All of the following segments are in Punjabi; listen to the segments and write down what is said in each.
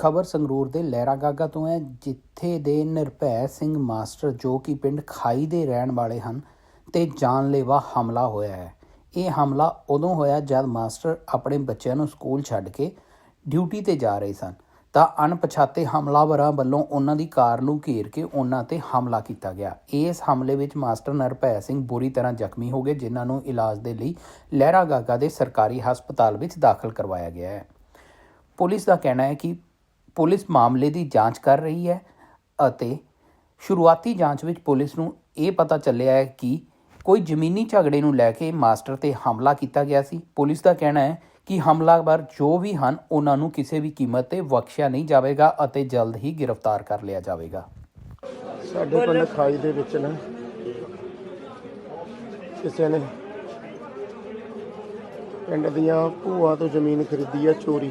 ਖਬਰ ਸੰਗਰੂਰ ਦੇ ਲਹਿਰਾ ਗਾਗਾ ਤੋਂ ਹੈ, ਜਿੱਥੇ ਦੇ ਨਿਰਭੈ ਸਿੰਘ ਮਾਸਟਰ ਜੋ ਕਿ ਪਿੰਡ ਖਾਈ ਦੇ ਰਹਿਣ ਵਾਲੇ ਹਨ ਤੇ ਜਾਨਲੇਵਾ ਹਮਲਾ ਹੋਇਆ ਹੈ। ਇਹ ਹਮਲਾ ਉਦੋਂ ਹੋਇਆ ਜਦ ਮਾਸਟਰ ਆਪਣੇ ਬੱਚਿਆਂ ਨੂੰ ਸਕੂਲ ਛੱਡ ਕੇ ਡਿਊਟੀ ਤੇ ਜਾ ਰਹੇ ਸਨ। ਤਾਂ ਅਣਪਛਾਤੇ ਹਮਲਾਵਰਾਂ ਵੱਲੋਂ ਉਹਨਾਂ ਦੀ ਕਾਰ ਨੂੰ ਘੇਰ ਕੇ ਉਹਨਾਂ ਤੇ ਹਮਲਾ ਕੀਤਾ ਗਿਆ। ਇਸ ਹਮਲੇ ਵਿੱਚ ਮਾਸਟਰ ਨਿਰਭੈ ਸਿੰਘ ਬੁਰੀ ਤਰ੍ਹਾਂ ਜ਼ਖਮੀ ਹੋ ਗਏ, ਜਿਨ੍ਹਾਂ ਨੂੰ ਇਲਾਜ ਦੇ ਲਈ ਲਹਿਰਾ ਗਾਗਾ ਦੇ ਸਰਕਾਰੀ ਹਸਪਤਾਲ ਵਿੱਚ ਦਾਖਲ ਕਰਵਾਇਆ ਗਿਆ ਹੈ। ਪੁਲਿਸ ਦਾ ਕਹਿਣਾ ਹੈ ਕਿ ਪੁਲਿਸ ਮਾਮਲੇ ਦੀ ਜਾਂਚ ਕਰ ਰਹੀ ਹੈ ਅਤੇ ਸ਼ੁਰੂਆਤੀ ਜਾਂਚ ਵਿੱਚ ਪੁਲਿਸ ਨੂੰ ਇਹ ਪਤਾ ਚੱਲਿਆ ਹੈ ਕਿ ਕੋਈ ਜ਼ਮੀਨੀ ਝਗੜੇ ਨੂੰ ਲੈ ਕੇ ਮਾਸਟਰ ਤੇ ਹਮਲਾ ਕੀਤਾ ਗਿਆ ਸੀ। ਪੁਲਿਸ ਦਾ ਕਹਿਣਾ ਹੈ ਕਿ ਹਮਲਾਵਰ ਜੋ ਵੀ ਹਨ, ਉਹਨਾਂ ਨੂੰ ਕਿਸੇ ਵੀ ਕੀਮਤ ਤੇ ਬਖਸ਼ਿਆ ਨਹੀਂ ਜਾਵੇਗਾ ਅਤੇ ਜਲਦ ਹੀ ਗ੍ਰਿਫਤਾਰ ਕਰ ਲਿਆ ਜਾਵੇਗਾ। ਸਾਡੇ ਪਿੰਡ ਖਾਈ ਦੇ ਵਿੱਚ ਨਾ ਕਿਸੇ ਨੇ ਪਿੰਡ ਦੀਆਂ ਭੂਆ ਤੋਂ ਜ਼ਮੀਨ ਖਰੀਦੀ ਆ ਚੋਰੀ।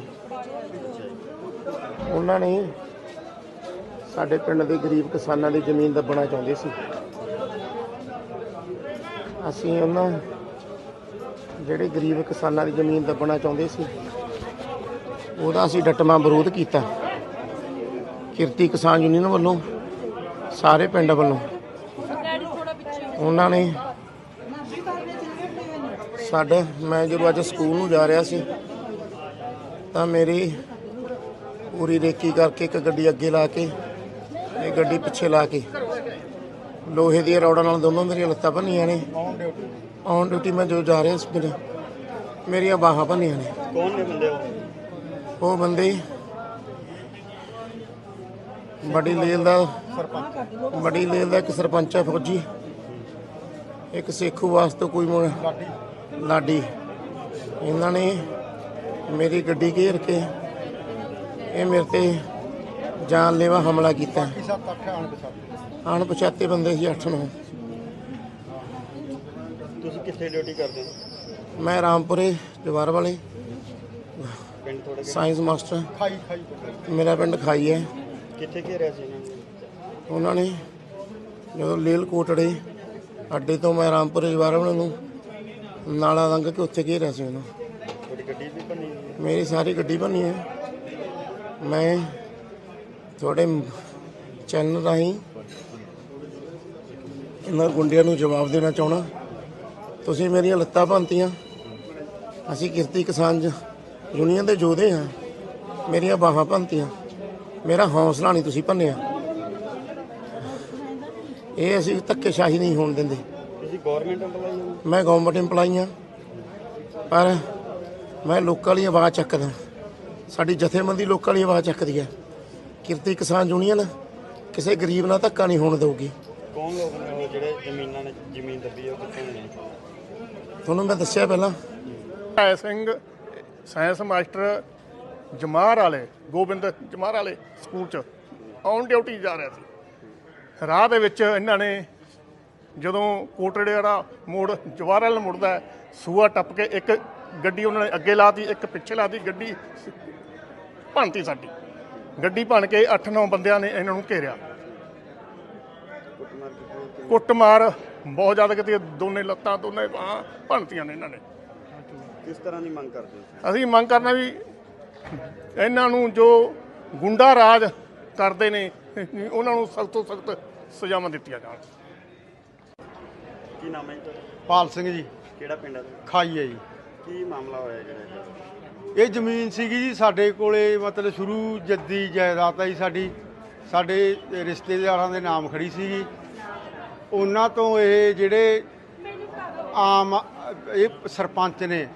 ਉਹਨਾਂ ਨੇ ਸਾਡੇ ਪਿੰਡ ਦੇ ਗਰੀਬ ਕਿਸਾਨਾਂ ਦੀ ਜ਼ਮੀਨ ਦੱਬਣਾ ਚਾਹੁੰਦੇ ਸੀ। ਅਸੀਂ ਉਹਨਾਂ ਜਿਹੜੇ ਗਰੀਬ ਕਿਸਾਨਾਂ ਦੀ ਜ਼ਮੀਨ ਦੱਬਣਾ ਚਾਹੁੰਦੇ ਸੀ, ਉਹਦਾ ਅਸੀਂ ਡਟਮਾ ਵਿਰੋਧ ਕੀਤਾ। ਕਿਰਤੀ ਕਿਸਾਨ ਯੂਨੀਅਨ ਵੱਲੋਂ, ਸਾਰੇ ਪਿੰਡ ਵੱਲੋਂ। ਉਹਨਾਂ ਨੇ ਸਾਡੇ, ਮੈਂ ਜਦੋਂ ਅੱਜ ਸਕੂਲ ਨੂੰ ਜਾ ਰਿਹਾ ਸੀ, ਤਾਂ ਮੇਰੀ ਪੂਰੀ ਰੇਕੀ ਕਰਕੇ ਇੱਕ ਗੱਡੀ ਅੱਗੇ ਲਾ ਕੇ ਇਹ ਗੱਡੀ ਪਿੱਛੇ ਲਾ ਕੇ। ਲੋਹੇ ਦੀਆਂ ਰੌੜਾਂ ਨਾਲ ਦੋਨੋਂ ਮੇਰੀਆਂ ਲੱਤਾਂ ਭੰਨੀਆਂ ਨੇ। ਔਨ ਡਿਊਟੀ ਮੈਂ ਜੋ ਜਾ ਰਿਹਾ ਮੇਰੇ ਮੇਰੀਆਂ ਬਾਹਾਂ ਭੰਨੀਆਂ ਨੇ। ਕੌਣ ਨੇ ਬੰਦੇ ਉਹ? ਉਹ ਬੰਦੇ ਬੜੀ ਲੇਲ ਦਾ ਬੜੀ ਲੇਲ ਦਾ ਇੱਕ ਸਰਪੰਚ ਹੈ ਫੌਜੀ। ਇੱਕ ਸੇਖੂ ਵਾਸਤੇ ਕੋਈ ਮੁੜ ਲਾਡੀ। ਇਹਨਾਂ ਨੇ ਮੇਰੀ ਗੱਡੀ ਘੇਰ ਕੇ ਇਹ ਮੇਰੇ ਤੇ ਜਾਨਲੇਵਾ ਹਮਲਾ ਕੀਤਾ। ਅਣਪਛਾਤੇ ਬੰਦੇ ਸੀ ਅੱਠ ਨੌ। ਤੁਸੀਂ ਕਿੱਥੇ ਡਿਊਟੀ ਕਰਦੇ ਹੋ? ਮੈਂ ਰਾਮਪੁਰੇ ਜਵਾਰ ਵਾਲੇ ਸਾਇੰਸ ਮਾਸਟਰ ਖਾਈ ਖਾਈ ਮੇਰਾ ਪਿੰਡ ਖਾਈ ਹੈ। ਕਿੱਥੇ ਘੇਰਿਆ ਸੀ ਉਹਨਾਂ ਨੇ ਜਦੋਂ ਲੇਲ ਕੋਟੜੇ ਅੱਡੇ ਤੋਂ ਮੈਂ ਰਾਮਪੁਰ ਜਵਾਰਵਣ ਨੂੰ ਨਾਲਾ ਲੰਘ ਕੇ ਉੱਥੇ ਘੇਰਿਆ ਸੀ ਉਹਨੂੰ। ਮੇਰੀ ਸਾਰੀ ਗੱਡੀ ਭੰਨੀ ਹੈ। ਮੈਂ ਤੁਹਾਡੇ ਚੈਨਲ ਰਾਹੀਂ ਇਹਨਾਂ ਗੁੰਡਿਆਂ ਨੂੰ ਜਵਾਬ ਦੇਣਾ ਚਾਹਣਾ ਤੁਸੀਂ ਮੇਰੀਆਂ ਲੱਤਾਂ ਭੰਨਤੀਆਂ। ਅਸੀਂ ਕਿਰਤੀ ਕਿਸਾਨ ਯੂਨੀਅਨ ਦੇ ਯੋਧੇ ਹਾਂ। ਮੇਰੀਆਂ ਬਾਹਾਂ ਭੰਨਤੀਆਂ। ਮੇਰਾ ਹੌਸਲਾ ਨਹੀਂ ਤੁਸੀਂ ਭੰਨਿਆ। ਇਹ ਅਸੀਂ ਧੱਕੇਸ਼ਾਹੀ ਨਹੀਂ ਹੋਣ ਦਿੰਦੇ। ਤੁਸੀਂ ਗਵਰਨਮੈਂਟ EMPLOYE ਹੋ। ਮੈਂ ਗਵਰਨਮੈਂਟ EMPLOYE ਹਾਂ। ਪਰ ਮੈਂ ਲੋਕਾਂ ਲਈ ਆਵਾਜ਼ ਚੱਕਦਾ। ਸਾਡੀ ਜਥੇਬੰਦੀ ਲੋਕਾਂ ਲਈ ਆਵਾਜ਼ ਚੱਕਦੀ ਹੈ। ਕਿਰਤੀ ਕਿਸਾਨ ਯੂਨੀਅਨ ਕਿਸੇ ਗਰੀਬ ਨਾਲ ਧੱਕਾ ਨਹੀਂ ਹੋਣ ਦੇਊਗੀ। ਕੌਣ ਲੋਕ ਨੇ ਉਹ ਜਿਹੜੇ ਜ਼ਮੀਨਾਂ ਨੇ ਜ਼ਮੀਨ ਦੱਬੀ ਉਹ ਕਿੱਥੇ ਨੇ ਤੁਹਾਨੂੰ ਮੈਂ ਦੱਸਿਆ ਪਹਿਲਾਂ। ਹੈ ਸਿੰਘ ਸਾਇੰਸ ਮਾਸਟਰ ਜਮਾਰ ਵਾਲੇ ਗੋਬਿੰਦ ਜਮਾਰ ਵਾਲੇ ਸਕੂਲ ਚ ਔਨ ਡਿਊਟੀ ਜਾ ਰਿਹਾ ਸੀ। ਰਾਹ ਦੇ ਵਿੱਚ ਇਹਨਾਂ ਨੇ ਜਦੋਂ ਕੋਟੜੇ ਵਾਲਾ ਮੋੜ ਜਵਾਰ ਵਾਲਾ ਮੁੜਦਾ ਸੂਆ ਟੱਪ ਕੇ ਇੱਕ ਗੱਡੀ ਉਹਨਾਂ ਨੇ ਅੱਗੇ ਲਾਤੀ ਇੱਕ ਪਿੱਛੇ ਲਾਤੀ ਗੱਡੀ ਭੰਨਤੀ ਸਾਡੀ। ਗੱਡੀ ਭੰਨ ਕੇ 8-9 ਬੰਦਿਆਂ ਨੇ ਇਹਨਾਂ ਨੂੰ ਘੇਰਿਆ। ਕੁੱਟਮਾਰ ਬਹੁਤ ਜ਼ਿਆਦਾ ਕੀਤੀ ਦੋਨੇ ਲੱਤਾਂ ਦੋਨੇ ਬਾਹਾਂ ਭੰਨਤੀਆਂ ਨੇ ਇਹਨਾਂ ਨੇ। ਕਿਸ ਤਰ੍ਹਾਂ ਦੀ ਮੰਗ ਕਰਦੇ ਹੋ ਅਸੀਂ ਮੰਗ ਕਰਨਾ ਵੀ ਇਹਨਾਂ ਨੂੰ ਜੋ ਗੁੰਡਾ ਰਾਜ ਕਰਦੇ ਨੇ ਉਹਨਾਂ ਨੂੰ ਸਖਤ ਤੋਂ ਸਖਤ ਸਜ਼ਾਵਾਂ ਦਿੱਤੀਆਂ ਜਾਣ। ਕੀ ਨਾਮ ਹੈ ਜੀ ਪਾਲ ਸਿੰਘ ਜੀ। ਕਿਹੜਾ ਪਿੰਡ ਹੈ? ਖਾਈ ਹੈ ਜੀ। ਕੀ ਮਾਮਲਾ ਹੋਇਆ ਜਿਹੜਾ ਇਹ ਜ਼ਮੀਨ ਸੀਗੀ ਜੀ ਸਾਡੇ ਕੋਲੇ ਮਤਲਬ ਸ਼ੁਰੂ ਜੱਦੀ ਜਾਇਦਾਦ ਆਈ ਸਾਡੀ। ਸਾਡੇ ਰਿਸ਼ਤੇਦਾਰਾਂ ਦੇ ਨਾਮ ਖੜੀ ਸੀਗੀ। ਉਹਨਾਂ ਤੋਂ ਇਹ ਜਿਹੜੇ ਆਮ ਇਹ ਸਰਪੰਚ ਨੇ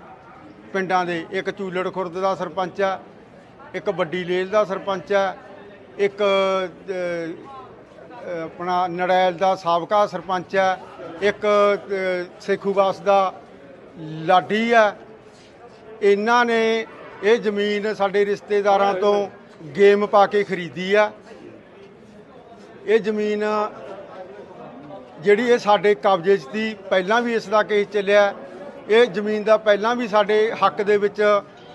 ਪਿੰਡਾਂ ਦੇ ਇੱਕ ਚੂਲੜ ਖੁਰਦ ਦਾ ਸਰਪੰਚ ਹੈ ਇੱਕ ਵੱਡੀ ਲੇਲ ਦਾ ਸਰਪੰਚ ਹੈ ਇੱਕ ਆਪਣਾ ਨੜੈਲ ਦਾ ਸਾਬਕਾ ਸਰਪੰਚ ਹੈ ਇੱਕ ਅ, ਸੇਖੂਵਾਸ ਦਾ ਲਾਡੀ ਹੈ ਇਹਨਾਂ ਨੇ ਇਹ ਜ਼ਮੀਨ ਸਾਡੇ ਰਿਸ਼ਤੇਦਾਰਾਂ ਤੋਂ ਗੇਮ ਪਾ ਕੇ ਖਰੀਦੀ ਆ। ਇਹ ਜ਼ਮੀਨ ਜਿਹੜੀ ਇਹ ਸਾਡੇ ਕਬਜ਼ੇ 'ਚ ਸੀ, ਪਹਿਲਾਂ ਵੀ ਇਸ ਦਾ ਕੇਸ ਚੱਲਿਆ। ਇਹ ਜ਼ਮੀਨ ਦਾ ਪਹਿਲਾਂ ਵੀ ਸਾਡੇ ਹੱਕ ਦੇ ਵਿੱਚ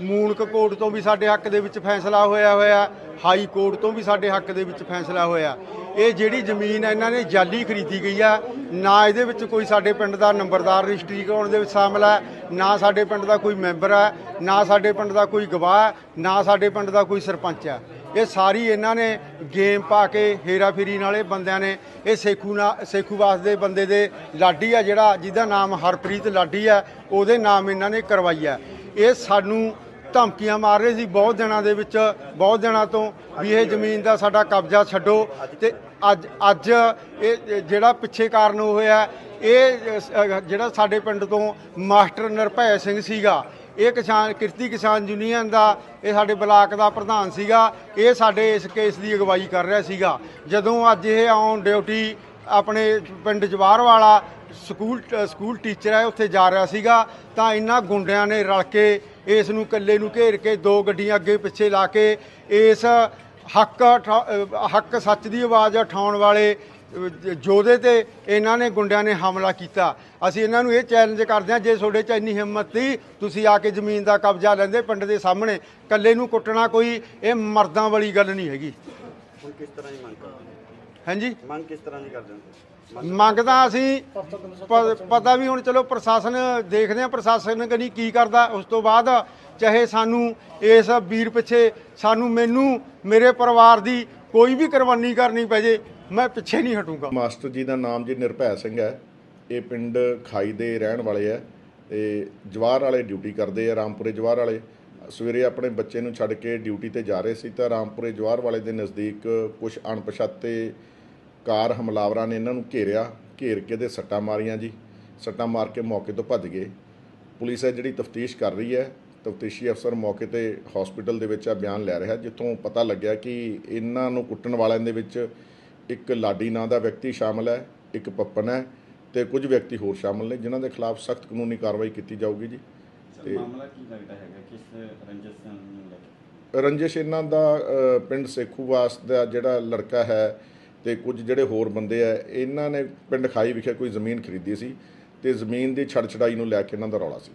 ਮੂਨਕ ਕੋਰਟ ਤੋਂ ਵੀ ਸਾਡੇ ਹੱਕ ਦੇ ਵਿੱਚ ਫੈਸਲਾ ਹੋਇਆ ਹੋਇਆ, ਹਾਈ ਕੋਰਟ ਤੋਂ ਵੀ ਸਾਡੇ ਹੱਕ ਦੇ ਵਿੱਚ ਫੈਸਲਾ ਹੋਇਆ। ਇਹ ਜਿਹੜੀ ਜ਼ਮੀਨ ਇਹਨਾਂ ਨੇ ਜਾਲੀ ਖਰੀਦੀ ਗਈ ਆ। ਨਾ ਇਹਦੇ ਵਿੱਚ ਕੋਈ ਸਾਡੇ ਪਿੰਡ ਦਾ ਨੰਬਰਦਾਰ ਰਜਿਸਟਰੀ ਕਰਾਉਣ ਦੇ ਵਿੱਚ ਸ਼ਾਮਲ ਹੈ ਨਾ ਸਾਡੇ ਪਿੰਡ ਦਾ ਕੋਈ ਮੈਂਬਰ ਹੈ ਨਾ ਸਾਡੇ ਪਿੰਡ ਦਾ ਕੋਈ ਗਵਾਹ, ਨਾ ਸਾਡੇ ਪਿੰਡ ਦਾ ਕੋਈ ਸਰਪੰਚ ਹੈ ਇਹ ਸਾਰੀ ਇਹਨਾਂ ਨੇ ਗੇਮ ਪਾ ਕੇ ਹੇਰਾਫੇਰੀ ਨਾਲੇ ਬੰਦਿਆਂ ਨੇ, ਇਹ ਸੇਖੂ ਨਾ, ਸੇਖੂਵਾਸ ਦੇ ਬੰਦੇ ਦੇ ਲਾਡੀ ਆ ਜਿਹੜਾ, ਜਿਹਦਾ ਨਾਮ ਹਰਪ੍ਰੀਤ ਲਾਡੀ ਆ, ਉਹਦੇ ਨਾਮ ਇਹਨਾਂ ਨੇ ਕਰਵਾਈ ਆ। ਇਹ ਸਾਨੂੰ ਧਮਕੀਆਂ ਮਾਰ ਰਹੇ ਸੀ ਬਹੁਤ ਦਿਨਾਂ ਦੇ ਵਿੱਚ, ਬਹੁਤ ਦਿਨਾਂ ਤੋਂ ਵੀ ਇਹ ਜ਼ਮੀਨ ਦਾ ਸਾਡਾ ਕਬਜ਼ਾ ਛੱਡੋ। ਤੇ ਅੱਜ ਅੱਜ ਇਹ ਜਿਹੜਾ ਪਿੱਛੇ ਕਾਰਨ ਹੋਇਆ, ਇਹ ਜਿਹੜਾ ਸਾਡੇ ਪਿੰਡ ਤੋਂ ਮਾਸਟਰ ਨਿਰਭੈ ਸਿੰਘ ਸੀਗਾ, ਇਹ ਕਿਸਾਨ, ਕਿਰਤੀ ਕਿਸਾਨ ਯੂਨੀਅਨ ਦਾ, ਇਹ ਸਾਡੇ ਬਲਾਕ ਦਾ ਪ੍ਰਧਾਨ ਸੀਗਾ, ਇਹ ਸਾਡੇ ਇਸ ਕੇਸ ਦੀ ਅਗਵਾਈ ਕਰ ਰਿਹਾ ਸੀਗਾ। ਜਦੋਂ ਅੱਜ ਇਹ ਔਨ ਡਿਊਟੀ ਆਪਣੇ ਪਿੰਡ ਜਵਾਰ ਵਾਲਾ ਸਕੂਲ ਸਕੂਲ ਟੀਚਰ ਹੈ, ਉੱਥੇ ਜਾ ਰਿਹਾ ਸੀਗਾ। ਤਾਂ ਇਹਨਾਂ ਗੁੰਡਿਆਂ ਨੇ ਰਲ ਕੇ ਇਸ ਨੂੰ ਇਕੱਲੇ ਨੂੰ ਘੇਰ ਕੇ ਦੋ ਗੱਡੀਆਂ ਅੱਗੇ ਪਿੱਛੇ ਲਾ ਕੇ ਇਸ ਹੱਕ ਹੱਕ ਸੱਚ ਦੀ ਆਵਾਜ਼ ਉਠਾਉਣ ਵਾਲੇ ਅਹ ਯੋਧੇ ਤੇ ਇਹਨਾਂ ਨੇ ਗੁੰਡਿਆਂ ਨੇ ਹਮਲਾ ਕੀਤਾ। ਅਸੀਂ ਇਹਨਾਂ ਨੂੰ ਇਹ ਚੈਲੰਜ ਕਰਦੇ ਹਾਂ, ਜੇ ਤੁਹਾਡੇ 'ਚ ਇੰਨੀ ਹਿੰਮਤ ਸੀ, ਤੁਸੀਂ ਆ ਕੇ ਜ਼ਮੀਨ ਦਾ ਕਬਜ਼ਾ ਲੈਂਦੇ ਪਿੰਡ ਦੇ ਸਾਹਮਣੇ। ਇਕੱਲੇ ਨੂੰ ਕੁੱਟਣਾ ਕੋਈ, ਇਹ ਮਰਦਾਂ ਵਾਲੀ ਗੱਲ ਨਹੀਂ ਹੈਗੀ। ਹੁਣ ਕਿਸ ਤਰ੍ਹਾਂ ਦੀ ਮੰਗ ਕਰਦੇ ਹਾਂਜੀ। ਮੰਗ ਕਿਸ ਤਰ੍ਹਾਂ ਦੀ ਕਰਦੇ ਹੋ? ਮੰਗਦਾ ਅਸੀਂ ਪ- ਪਤਾ ਵੀ ਹੁਣ ਚਲੋ ਪ੍ਰਸ਼ਾਸਨ ਦੇਖਦੇ ਆ ਪ੍ਰਸ਼ਾਸਨ ਕਨੀ ਕੀ ਕਰਦਾ। ਉਸ ਤੋਂ ਬਾਅਦ ਚਾਹੇ ਸਾਨੂੰ ਇਸ ਵੀਰ ਪਿੱਛੇ ਸਾਨੂੰ ਮੈਨੂੰ ਮੇਰੇ ਪਰਿਵਾਰ ਦੀ ਕੋਈ ਵੀ ਕੁਰਬਾਨੀ ਕਰਨੀ ਪੈ ਜੇ ਮੈਂ ਪਿੱਛੇ ਨਹੀਂ ਹਟੂੰਗਾ। ਮਾਸਟਰ ਜੀ ਦਾ ਨਾਮ ਜੀ ਨਿਰਭੈ ਸਿੰਘ ਹੈ। ਇਹ ਪਿੰਡ ਖਾਈ ਦੇ ਰਹਿਣ ਵਾਲੇ ਹੈ। ਤੇ ਜਵਾਰ ਵਾਲੇ ਡਿਊਟੀ ਕਰਦੇ ਆ ਰਾਮਪੁਰੇ ਜਵਾਰ ਵਾਲੇ। ਸਵੇਰੇ ਆਪਣੇ ਬੱਚੇ ਨੂੰ ਛੱਡ ਕੇ ਡਿਊਟੀ ਤੇ ਜਾ ਰਹੇ ਸੀ ਤਾਂ ਰਾਮਪੁਰੇ ਜਵਾਰ ਵਾਲੇ ਦੇ ਨਜ਼ਦੀਕ ਕੁਝ ਅਣਪਛਾਤੇ ਕਾਰ ਹਮਲਾਵਰਾਂ ਨੇ ਇਹਨਾਂ ਨੂੰ ਘੇਰਿਆ ਘੇਰ ਕੇ ਦੇ ਸੱਟਾਂ ਮਾਰੀਆਂ ਜੀ। ਸੱਟਾਂ ਮਾਰ ਕੇ ਮੌਕੇ ਤੋਂ ਭੱਜ ਗਏ। ਪੁਲਿਸ ਹੈ ਜਿਹੜੀ ਤਫਤੀਸ਼ ਕਰ ਰਹੀ ਹੈ ਤਫਤੀਸ਼ੀ ਅਫਸਰ ਮੌਕੇ ਤੇ ਹਸਪੀਟਲ ਦੇ ਵਿੱਚ ਆ ਬਿਆਨ ਲੈ ਰਿਹਾ ਜਿੱਥੋਂ ਪਤਾ ਲੱਗਿਆ ਕਿ ਇਹਨਾਂ ਨੂੰ ਕੁੱਟਣ ਵਾਲਿਆਂ ਦੇ ਵਿੱਚ ਇੱਕ ਲਾਡੀ ਨਾਂ ਦਾ ਵਿਅਕਤੀ ਸ਼ਾਮਲ ਹੈ ਇੱਕ ਪੱਪਨ ਹੈ ਤੇ ਕੁਝ ਵਿਅਕਤੀ ਹੋਰ ਸ਼ਾਮਲ ਨੇ ਜਿਨ੍ਹਾਂ ਦੇ ਖਿਲਾਫ ਸਖਤ ਕਾਨੂੰਨੀ ਕਾਰਵਾਈ ਕੀਤੀ ਜਾਊਗੀ ਜੀ। ਸਰ ਮਾਮਲਾ ਕੀ ਲੱਗਦਾ ਹੈਗਾ? ਕਿਸ ਰੰਜਿਸ਼ ਨੂੰ ਲੈ ਕੇ? ਰੰਜਿਸ਼ ਇਹਨਾਂ ਦਾ ਪਿੰਡ ਸੇਖੂਵਾਸ ਦਾ ਜਿਹੜਾ ਲੜਕਾ ਹੈ ਤੇ ਕੁਝ ਜਿਹੜੇ ਹੋਰ ਬੰਦੇ ਆ, ਇਹਨਾਂ ਨੇ ਪਿੰਡ ਖਾਈ ਵਿਖੇ ਕੋਈ ਜ਼ਮੀਨ ਖਰੀਦੀ ਸੀ ਤੇ ਜ਼ਮੀਨ ਦੀ ਛੜ ਛੜਾਈ ਨੂੰ ਲੈ ਕੇ ਇਹਨਾਂ ਦਾ ਰੌਲਾ ਸੀ।